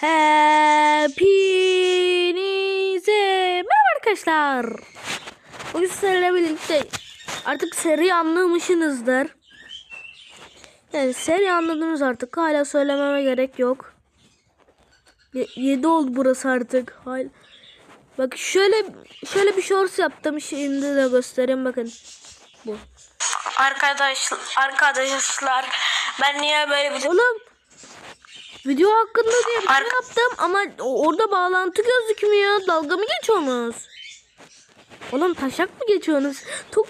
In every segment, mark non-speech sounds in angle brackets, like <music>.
Hepinize merhaba arkadaşlar. Bugün sizlerle birlikte artık seri anlamışsınızdır. Yani seri anladınız artık. Hala söylememe gerek yok. 7 oldu burası artık. Hala. Bak şöyle şöyle bir shorts yaptım. Şimdi de göstereyim bakın. Bu. Arkadaş, arkadaşlar ben niye böyle bir Oğlum video hakkında diye bir şey yaptım ama orada bağlantı gözükmüyor. Dalga mı geçiyorsunuz? Oğlum taşak mı geçiyorsunuz? Çok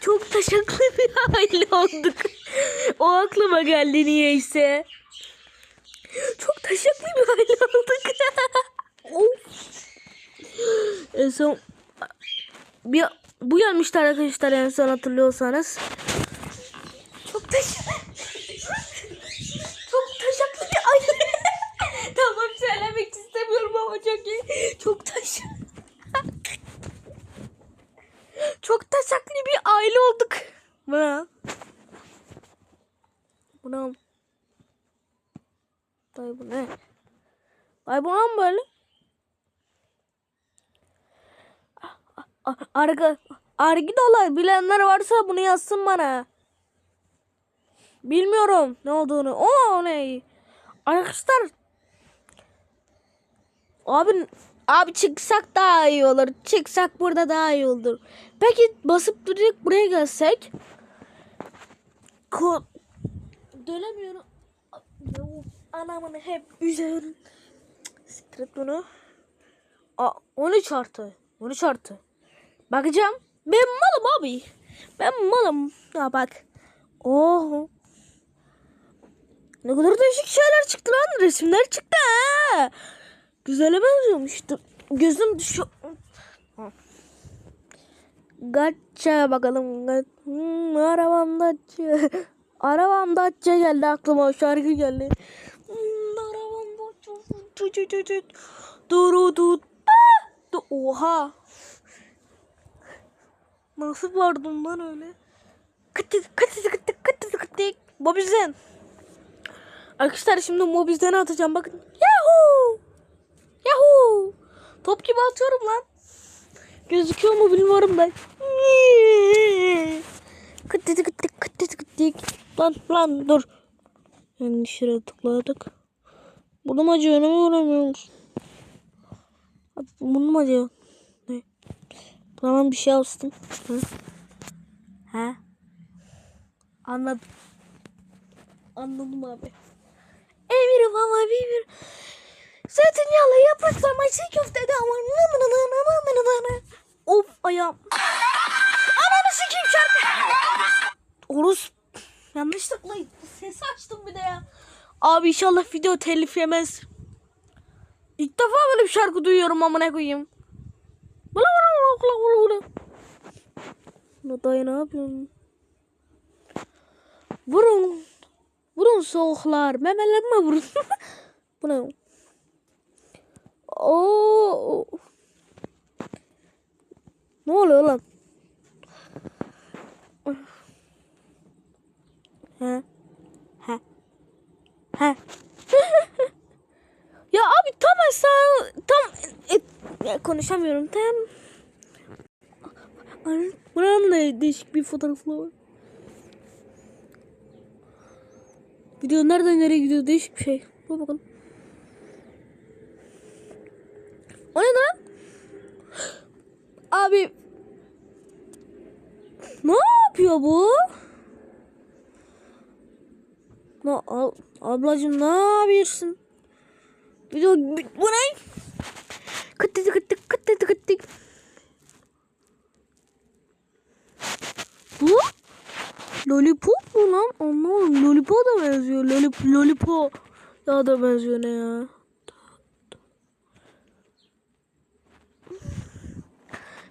çok taşaklı bir <laughs> aile olduk. O aklıma geldi niyeyse. Çok taşaklı bir aile olduk. <laughs> En son bir, bu gelmişti arkadaşlar en son hatırlıyorsanız. Çok taşaklı. Çok taşaklı bir aile. tamam söylemek istemiyorum ama çok iyi. Çok taş. <laughs> çok taşaklı bir aile olduk. Bu ne? Bu ne? Dayı bu ne? Dayı bu ne böyle? Arga, argi dolar bilenler varsa bunu yazsın bana. Bilmiyorum ne olduğunu. O ne? Arkadaşlar. Abi abi çıksak daha iyi olur. Çıksak burada daha iyi olur. Peki basıp direkt buraya gelsek. Ko dönemiyorum. Ya, anamın hep üzerin. Siktir et bunu. Aa, 13 artı. 13 artı. Bakacağım. Ben malım abi. Ben malım. Ya bak. Oh. Ne kadar değişik şeyler çıktı lan. Resimler çıktı ha. Güzele benziyormuştu. Gözüm düşüyor. Gatça bakalım. Hmm, arabam Datça. <laughs> Arabam Datça geldi aklıma. Şarkı geldi. Hmm, arabam Datça. Duru du. Oha. Nasıl vardım lan öyle? Kıtık kıtık kıtık kıtık kıtık. Mobizen. Arkadaşlar şimdi Mobizen'e atacağım. Bakın. Yahoo. Yahoo! Top gibi atıyorum lan. Gözüküyor mu bilmiyorum ben. Kıtı kıtı kıtı kıtı. Lan lan dur. Yanlış yere tıkladık. Burnum acıyor ne göremiyoruz. Burnum acıyor. Ne? Tamam bir şey alsın. Hı? He? Anladım. Anladım abi. Emirim ama bir Zeytinyağlı Zeytinyağla yapraklama çiğ köfte de var. Of ayağım. Ananı sikeyim şarkı. Orus. Yanlışlıkla sesi açtım bir de ya. Abi inşallah video telif yemez. İlk defa böyle bir şarkı duyuyorum amına koyayım. Bula bula bula bula bula. Dayı ne yapıyorsun? Vurun. Vurun soğuklar. Memelerime vurun. <laughs> Bu ne? Oo. Ne oluyor lan? He. He. He. <laughs> ya abi tam aşağı tam e, ya konuşamıyorum tam. Buranın da değişik bir fotoğrafı var. Video nereden nereye gidiyor değişik bir şey. Dur bakalım. O ne lan? Abi. Ne yapıyor bu? Ne, al, ablacım ne yapıyorsun? Video bu ne? Kıttık kıttık kıttık kıttık. Bu? Lollipop mu lan? Anlamadım. Lollipop da benziyor. Lollip, lollipop. Ya da benziyor ne ya?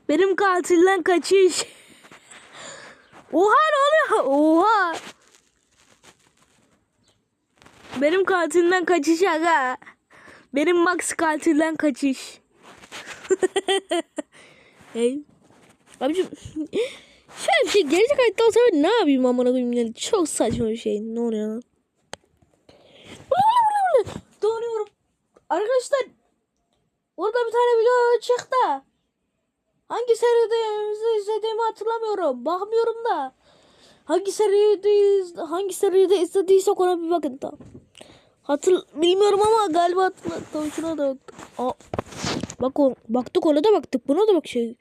Benim katilden kaçış. Oha ne oluyor? Oha. Benim katilden kaçış aga. Benim Max katilden kaçış. <laughs> hey. Abicim şöyle bir şey gelecek hayatta olsa ben ne yapayım amına koyayım yani çok saçma bir şey. Ne oluyor lan? Donuyorum. Arkadaşlar orada bir tane video çıktı. Hangi seride izlediğimi hatırlamıyorum. Bakmıyorum da. Hangi seride hangi seride izlediysek ona bir bakın da. Hatır bilmiyorum ama galiba hatırladım. Şuna da. Aa, bak o, baktık ona da baktık. Buna da bak şey.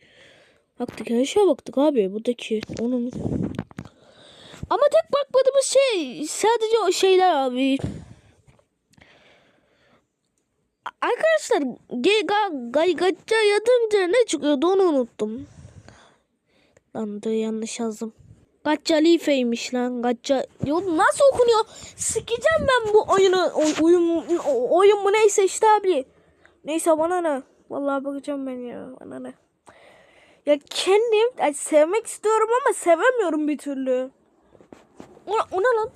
Baktık her şeye baktık abi. Buradaki onun. Ama tek bakmadığımız şey sadece o şeyler abi. Arkadaşlar ge, ga, gay, gacca yazınca ne çıkıyordu onu unuttum. Lan da yanlış yazdım. Gacca Life'ymiş lan. Gacca. Yo, nasıl okunuyor? Sikeceğim ben bu oyunu. Oyun, oyun mu neyse işte abi. Neyse bana ne. Vallahi bakacağım ben ya. Bana ne. Ya kendim yani sevmek istiyorum ama sevemiyorum bir türlü. O, o ne lan?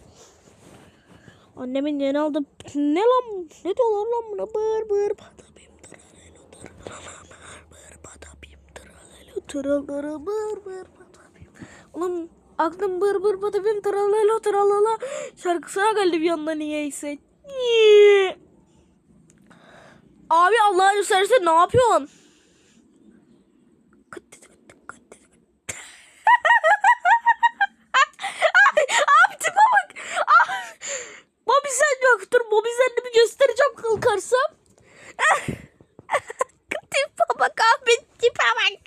Annemin yeni aldı. Ne lan? Ne diyorlar lan buna? Bır bır patapim tıralelo tıralala bır patapim tıralelo tıralala bır bır patapim. Ulan aklım bır bır patapim tıralelo tıralala şarkısına geldi bir anda niyeyse. Niye? Abi Allah'ını gösterse ne yapıyorsun? Abi tipe bak. Ah. Bobby sen yoktur. Bobby sen de bir göstereceğim kalkarsam. tipe bak abi tipe bak.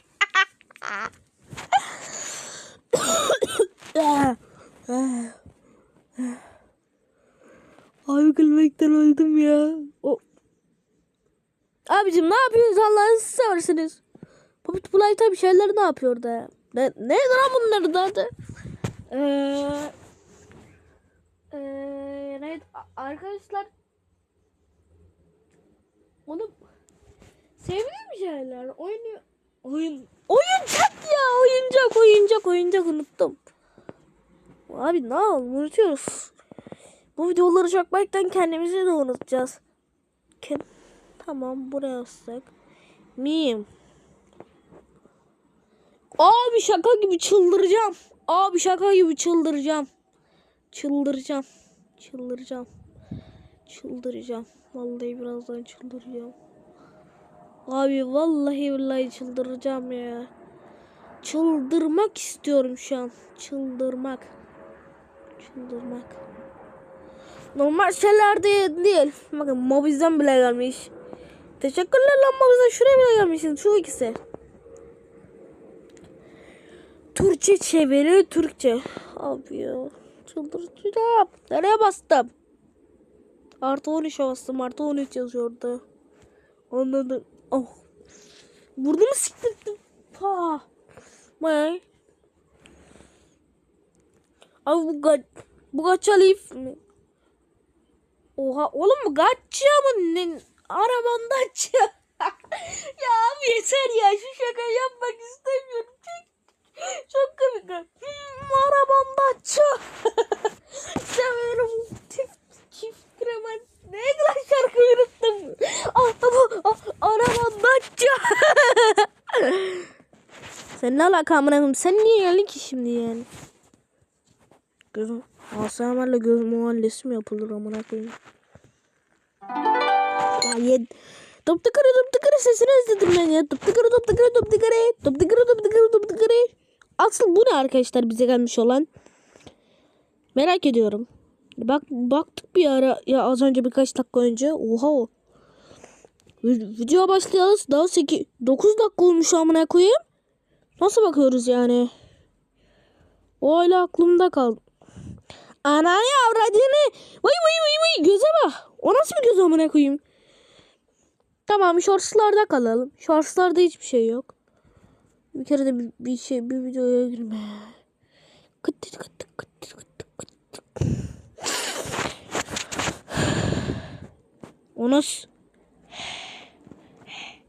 abi gülmekten öldüm ya. O... Abicim ne yapıyorsunuz Allah'ını seversiniz. Puppet Playtime bir şeyler ne yapıyor da? Ne, ne lan bunları da adı? Eee... Neydi? A- Arkadaşlar... Onu... Sevdiğim şeyler. Oyunu... Oyun... Oyuncak ya! Oyuncak, oyuncak, oyuncak unuttum. Abi ne yapalım unutuyoruz. Bu videoları çekmekten kendimizi de unutacağız. Kim? Tamam buraya astık. Miyim? Abi şaka gibi çıldıracağım. Abi şaka gibi çıldıracağım. Çıldıracağım. Çıldıracağım. Çıldıracağım. Vallahi birazdan çıldıracağım. Abi vallahi billahi çıldıracağım ya. Çıldırmak istiyorum şu an. Çıldırmak. Çıldırmak. Normal şeylerde değil. Bakın Mobiz'den bile gelmiş. Teşekkürler lan Mobiz'den şuraya bile gelmişsin. Şu ikisi. Türkçe çeviri Türkçe. Abi ya. Çıldıracağım. Nereye bastım? Artı 13'e bastım. Artı 13 yazıyordu. Anladım. Oh. Burnumu siktirdim. Ha. May. Abi bu gaç bu gaça leaf mi? Oha oğlum bu gaça mı? Ne? Arabanda <laughs> ya abi yeter ya şu şaka yapmak istemiyorum. Çok, çok komik. Hmm, arabanda açı. <laughs> Seviyorum. Çift, çift kremen. Neydi lan şarkıyı unuttum. Ah, bu, ah, arabanda. <laughs> Sen ne alaka amına? Sen niye geldin ki şimdi yani? Gözüm Alzheimer'la göz muhallesi mi yapılır amına koyayım? Ya yed... Top tıkırı top tıkırı sesini özledim ben ya. Top tıkırı top tıkırı top tıkırı. Top tıkırı top tıkırı top tıkırı. Asıl bu ne arkadaşlar bize gelmiş olan? Merak ediyorum. Bak baktık bir ara ya az önce birkaç dakika önce. Oha o. Vi- Video başlayalı daha 8 9 dakika olmuş amına koyayım. Nasıl bakıyoruz yani? O hala aklımda kaldı. Ananı avradını. Vay vay vay vay göze bak. O nasıl bir göz amına koyayım? Tamam shortslarda kalalım. Shortslarda hiçbir şey yok. Bir kere de bir, bir şey bir videoya girme. Kıttı kıttı kıttı kıttı kıttı. O nasıl? He.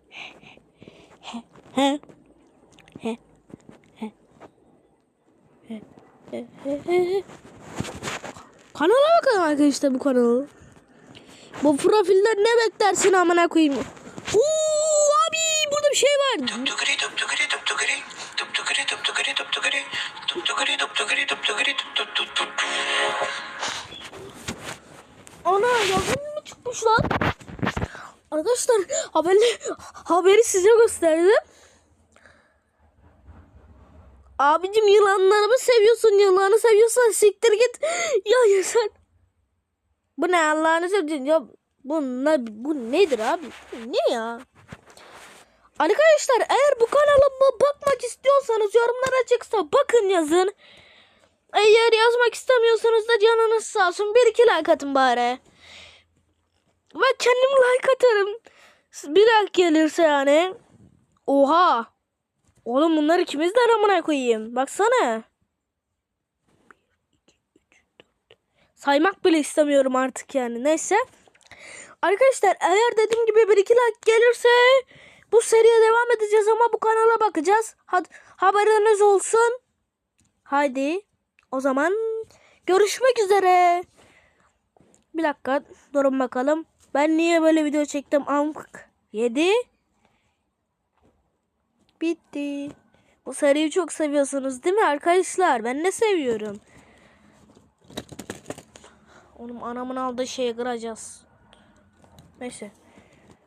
He. He. He. He. He. He. Kanala bakın arkadaşlar bu kanal. Bu profilden ne beklersin amına koyayım. Uuu abi burada bir şey var. Ana yazın mı çıkmış lan? Arkadaşlar haberi, haberi size gösterdim. Abicim yılanları mı seviyorsun? Yılanı seviyorsan siktir git. <gasps> Ya ya sen. Bu ne Allah'ını sevdiğin ya. Bu, ne, bu nedir abi? Ne ya? Arkadaşlar eğer bu kanalıma bakmak istiyorsanız yorumlara açıksa bakın yazın. Eğer yazmak istemiyorsanız da canınız sağ olsun. Bir iki like atın bari. Ve kendim like atarım. Bir like gelirse yani. Oha. Oğlum bunlar ikimizden amına koyayım. Baksana. Saymak bile istemiyorum artık yani. Neyse. Arkadaşlar eğer dediğim gibi bir iki like gelirse bu seriye devam edeceğiz ama bu kanala bakacağız. Hadi haberiniz olsun. Haydi. O zaman görüşmek üzere. Bir dakika durun bakalım. Ben niye böyle video çektim? Amk 7 Bitti. Bu seriyi çok seviyorsunuz değil mi arkadaşlar? Ben de seviyorum. Oğlum anamın aldığı şeyi kıracağız. Neyse.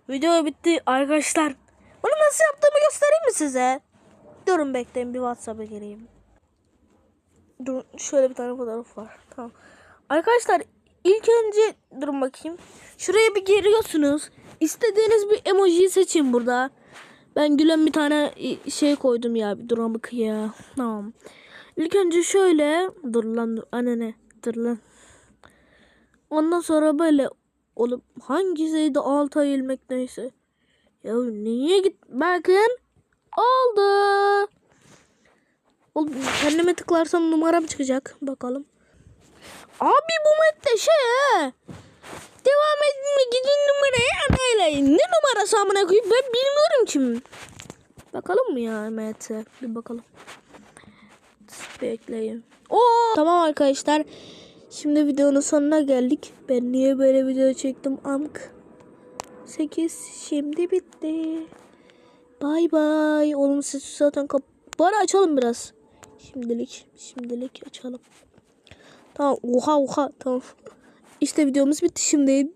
Video bitti arkadaşlar. Bunu nasıl yaptığımı göstereyim mi size? Durun bekleyin bir WhatsApp'a gireyim. Dur şöyle bir tane fotoğraf var. Tamam. Arkadaşlar ilk önce durun bakayım. Şuraya bir giriyorsunuz. İstediğiniz bir emojiyi seçin burada. Ben gülen bir tane şey koydum ya. Bir durun bak ya. Tamam. İlk önce şöyle. Dur lan dur. Anne Dur lan. Ondan sonra böyle olup hangisiydi altı ay ilmek neyse. Ya niye git? Bakın. Oldu. Oğlum kendime tıklarsam numaram çıkacak. Bakalım. Abi bu madde şey ha. Devam etme gidin numarayı anaylayın. Ne numarası amına koyayım ben bilmiyorum kim. Bakalım mı ya Mete? Bir bakalım. Bekleyin. Oo tamam arkadaşlar. Şimdi videonun sonuna geldik. Ben niye böyle video çektim amk. 8 şimdi bitti. Bay bay. Oğlum siz zaten kap Bari açalım biraz. Şimdilik. Şimdilik açalım. Tamam. Oha oha. Tamam. İşte videomuz bitti şimdi.